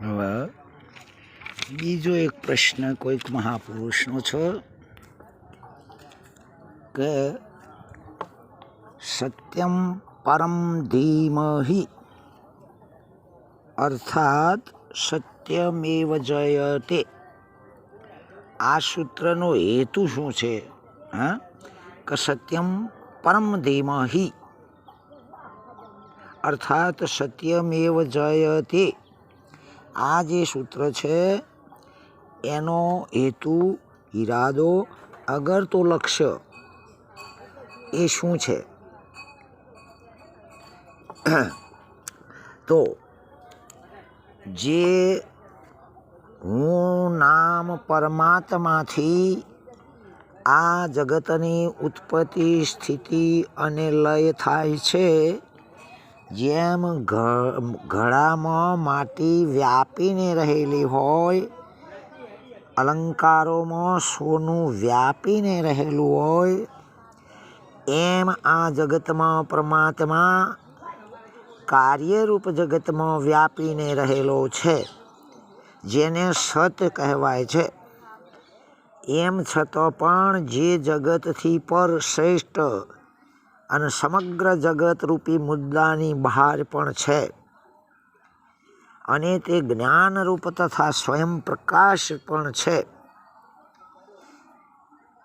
હવે બીજો એક પ્રશ્ન કોઈક મહાપુરુષનો છે કે સત્યમ પરમ ધીમહી અર્થાત સત્યમેવ જયતે. આ સૂત્રનો હેતુ શું છે? હા? કે સત્યમ પરમ ધીમહી અર્થાત સત્યમેવ જયતે. આ જે સૂત્ર છે, એનો હેતુ, ઈરાદો, અગર તો લક્ષ્ય, એ શું છે? તો જે હું નામ પરમાત્માથી આ જગતની ઉત્પત્તિ, સ્થિતિ અને લય થાય છે જેમ ઘડામાં માટી વ્યાપીને રહેલી હોય, અલંકારોમાં સોનું વ્યાપીને રહેલું હોય, એમ આ જગતમાં પરમાત્મા કાર્યરૂપ જગતમાં વ્યાપીને રહેલો છે, જેને સત કહેવાય છે. એમ છતાં પણ જે જગતથી પર શ્રેષ્ઠ અને સમગ્ર જગત રૂપી મુદ્દાની બહાર પણ છે. અને તે જ્ઞાનરૂપ તથા સ્વયં પ્રકાશ પણ છે.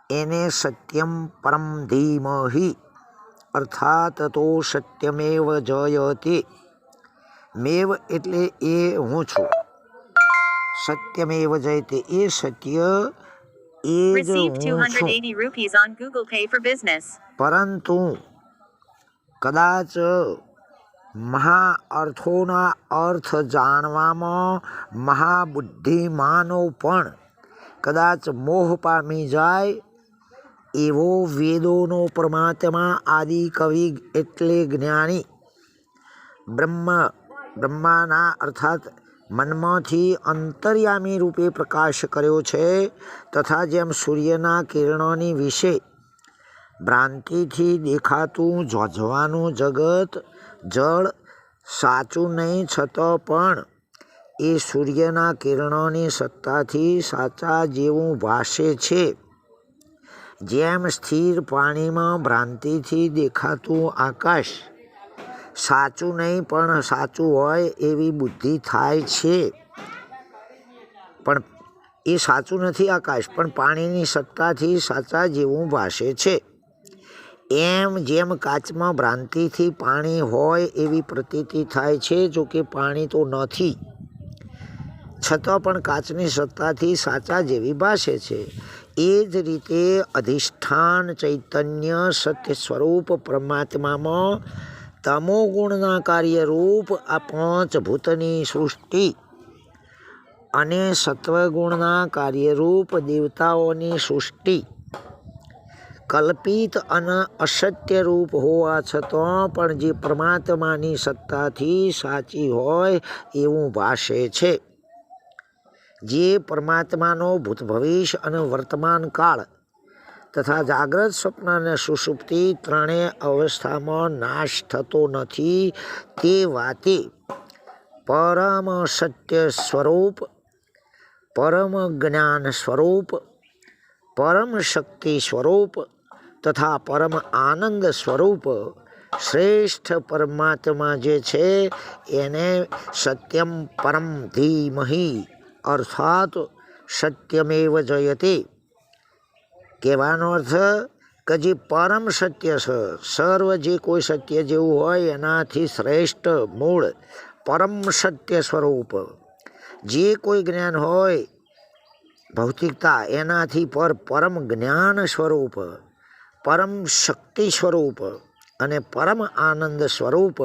એને સત્યમ પરમ ધીમહી અર્થાત તો સત્યમેવ જયતે. મેવ એટલે એ હું છું. સત્યમેવ જયતે એ સત્ય એ જ હું છું. 280 rupees on Google Pay for business. પરંતુ કદાચ મહાઅર્થોના અર્થ જાણવામાં મહાબુદ્ધિમાનો પણ કદાચ મોહ પામી જાય, એવો વેદોનો પરમાત્મા આદિ કવિ એટલે જ્ઞાની. બ્રહ્મ, બ્રહ્માના અર્થાત મનમાંથી અંતર્યામી રૂપે પ્રકાશ કર્યો છે, તથા જેમ સૂર્યના કિરણોની વિશે ભ્રાંતિથી દેખાતું જોજવાનું જગત જળ સાચું નહીં છતાં પણ એ સૂર્યના કિરણોની સત્તાથી સાચા જેવું ભાષે છે. જેમ સ્થિર પાણીમાં ભ્રાંતિથી દેખાતું આકાશ સાચું નહીં પણ સાચું હોય એવી બુદ્ધિ થાય છે. પણ એ સાચું નથી આકાશ, પણ પાણીની સત્તાથી સાચા જેવું ભાષે છે. એમ જેમ કાચમાં ભ્રાંતિથી પાણી હોય એવી પ્રતીતિ થાય છે, જો કે પાણી તો નથી. છતાં પણ કાચની સત્તાથી સાચા જેવી ભાષે છે. એ જ રીતે અધિષ્ઠાન ચૈતન્ય સત્ય સ્વરૂપ પરમાત્મામાં તમોગુણના કાર્યરૂપ આ પંચભૂતની સૃષ્ટિ. અને સત્વગુણના કાર્યરૂપ દેવતાઓની સૃષ્ટિ. કલ્પિત અને અસત્ય રૂપ હોવા છતાં પણ જે પરમાત્માની સત્તાથી સાચી હોય એવું ભાષે છે. જે પરમાત્માનો ભૂત ભવિષ્ય અને વર્તમાન કાળ તથા જાગ્રત સ્વપ્ન અને સુષુપ્તિ ત્રણેય અવસ્થામાં નાશ થતો નથી તે વાતે પરમ સત્ય સ્વરૂપ, પરમ જ્ઞાન સ્વરૂપ, પરમ શક્તિ સ્વરૂપ તથા પરમ આનંદ સ્વરૂપ શ્રેષ્ઠ પરમાત્મા જે છે, એને સત્યમ પરમ ધીમહી, અર્થાત સત્યમેવ જયતે. કહેવાનો અર્થ કે જે પરમ સત્ય છે સર્વ જે કોઈ સત્ય જેવું હોય, એનાથી શ્રેષ્ઠ મૂળ પરમ સત્ય સ્વરૂપ. જે કોઈ જ્ઞાન હોય, ભૌતિકતા એનાથી પર પરમ જ્ઞાન સ્વરૂપ. પરમ શક્તિ સ્વરૂપ અને પરમ આનંદ સ્વરૂપ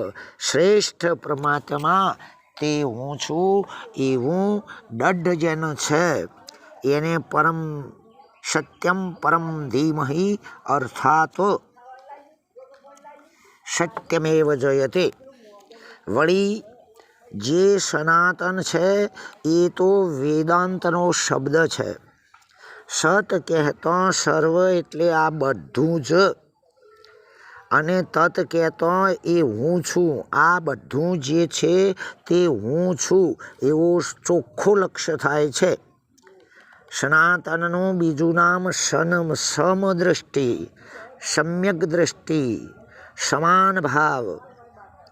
શ્રેષ્ઠ પરમાત્મા તે હું છું એવું દઢ જેનો છે. એને પરમ સત્યમ પરમ ધીમહી અર્થાત સત્યમેવ જયતે. વળી જે સનાતન છે, એ તો વેદાંતનો શબ્દ છે. સત કહેતો સર્વ એટલે આ બધું જ. અને તત કહેતો એ હું છું. આ બધું જે છે તે હું છું. એવો ચોખ્ખો લક્ષ્ય થાય છે. સનાતનનું બીજું નામ સનમ સમદૃષ્ટિ સમ્યક દ્રષ્ટિ, સમાન ભાવ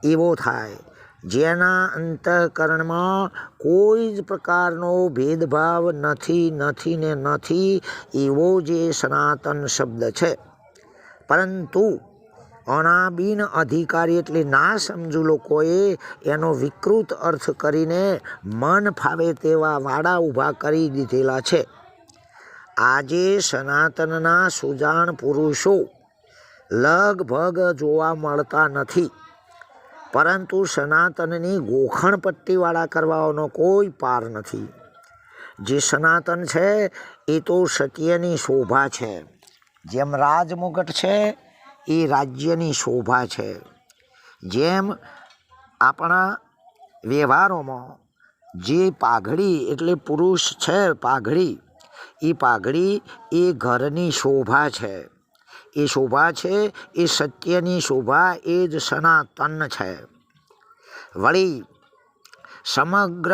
એવો થાય. જેના અંતઃકરણમાં કોઈ જ પ્રકારનો ભેદભાવ નથી નથી ને નથી, એવો જે સનાતન શબ્દ છે. પરંતુ આના અધિકારી એટલે ના સમજુ લોકોએ એનો વિકૃત અર્થ કરીને મન ફાવે તેવા વાડા ઊભા કરી દીધેલા છે. આજે સનાતનના સુજાણ પુરુષો લગભગ જોવા મળતા નથી. પરંતુ સનાતનની ગોખણપટ્ટીવાળા કરવાનો કોઈ પાર નથી. જે સનાતન છે, એ તો સત્યની શોભા છે. જેમ રાજમુગટ છે, એ રાજ્યની શોભા છે. જેમ આપણા વ્યવહારોમાં જે પાઘડી એટલે પુરુષ છે પાઘડી, એ પાઘડી એ ઘરની શોભા છે. એ શોભા છે, એ સત્યની શોભા, એ જ સનાતન છે. વળી, સમગ્ર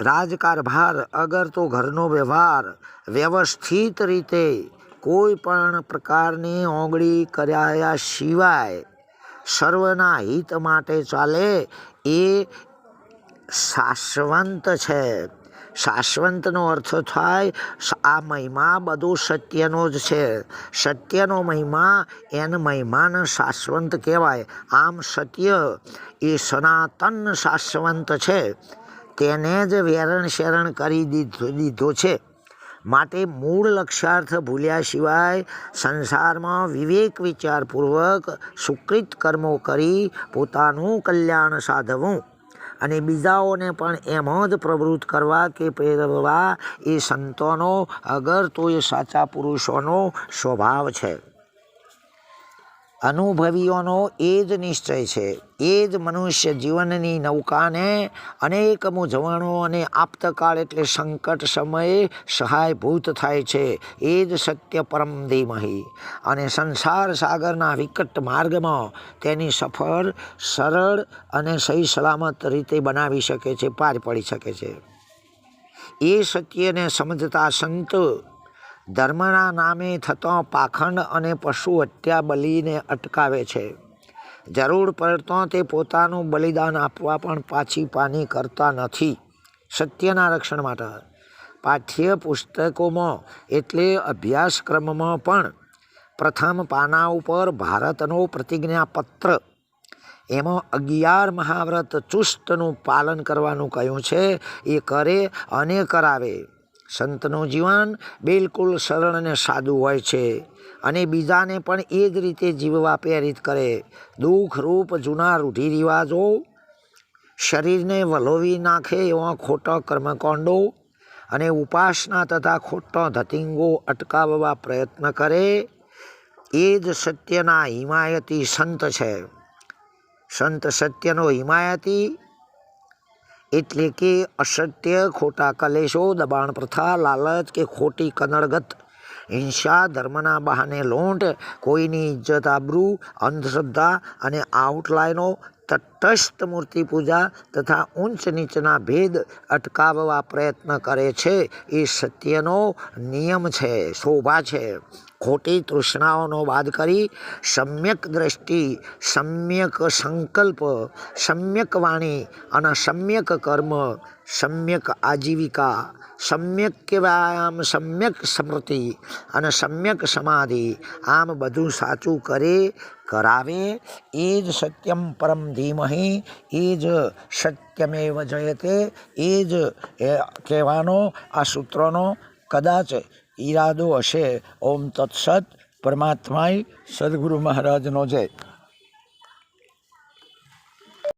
રાજકારભાર અગર તો ઘરનો વ્યવહાર વ્યવસ્થિત રીતે કોઈ પણ પ્રકારની ઓગળી કર્યા સિવાય સર્વના હિત માટે ચાલે એ શાશ્વંત છે. શાશ્વંતનો અર્થ થાય, આ મહિમા બધું સત્યનો જ છે. સત્યનો મહિમા એને મહિમાને શાશ્વંત કહેવાય. આમ સત્ય એ સનાતન શાશ્વંત છે. તેને જ વેરણ શેરણ કરી દીધો દીધો છે. માટે મૂળ લક્ષ્યાર્થ ભૂલ્યા સિવાય સંસારમાં વિવેક વિચારપૂર્વક સુકૃત કર્મો કરી પોતાનું કલ્યાણ સાધવું. અને બીજાઓને પણ એમ જ પ્રવૃત્ત કરવા કે પ્રેરવા એ સંતોનો, અગર તો એ સાચા પુરુષોનો સ્વભાવ છે. અનુભવીઓનો એ જ નિશ્ચય છે. એ જ મનુષ્ય જીવનની નૌકાને અનેક મૂંઝવણો અને આપતકાળ એટલે સંકટ સમયે સહાયભૂત થાય છે. એ જ સત્ય પરમ ધીમહી. અને સંસાર સાગરના વિકટ માર્ગમાં તેની સફર સરળ અને સહી સલામત રીતે બનાવી શકે છે, પાર પડી શકે છે. એ સત્યને સમજતા સંત ધર્મના નામે થતો પાખંડ અને પશુ હત્યા બલિને અટકાવે છે. જરૂર પડતો તે પોતાનું બલિદાન આપવા પણ પાછી પાની કરતા નથી. સત્યના રક્ષણ માટે. પાઠ્ય પુસ્તકોમાં એટલે અભ્યાસક્રમમાં પણ પ્રથમ પાના ઉપર ભારતનો પ્રતિજ્ઞાપત્ર. એમાં અગિયાર મહાવ્રત ચુસ્તનું પાલન કરવાનું કહ્યું છે. એ કરે અને કરાવે. સંતનું જીવન બિલકુલ સરળ અને સાદું હોય છે અને બીજાને પણ એ જ રીતે જીવવા પ્રેરિત કરે. દુઃખરૂપ જૂના રૂઢિરિવાજો શરીરને વલોવી નાખે એવા ખોટા કર્મકાંડો અને ઉપાસના તથા ખોટા ધતિંગો અટકાવવા પ્રયત્ન કરે, એ જ સત્યના હિમાયતી સંત છે. સંત સત્યનો હિમાયતી એટલે કે અસત્ય ખોટા કલેશો, દબાણ પ્રથા, લાલચ કે ખોટી કનડગત. હિંસા ધર્મના બહાને લોંટ, કોઈની ઇજ્જત આબરૂ, અંધશ્રદ્ધા અને આઉટલાઈનો તટસ્થ મૂર્તિ પૂજા તથા ઊંચ નીચના ભેદ અટકાવવા પ્રયત્ન કરે છે એ સત્યનો નિયમ છે, શોભા છે. ખોટી તૃષ્ણાઓનો બાદ કરી સમ્યક દ્રષ્ટિ, સમ્યક સંકલ્પ, સમ્યક વાણી અને સમ્યક કર્મ, સમ્યક આજીવિકા, સમ્યક વ્યાયામ સમ્યક સ્મૃતિ અને સમ્યક સમાધિ આમ બધું સાચું કરે, કરાવે. એ જ સત્યમ પરમ ધીમહી એ જ સત્યમેવ જયતે એ જ કહેવાનો આ સૂત્રોનો કદાચ ઈરાદો હશે. ઓમ તત્સત પરમાત્માય સદગુરુ મહારાજનો જય.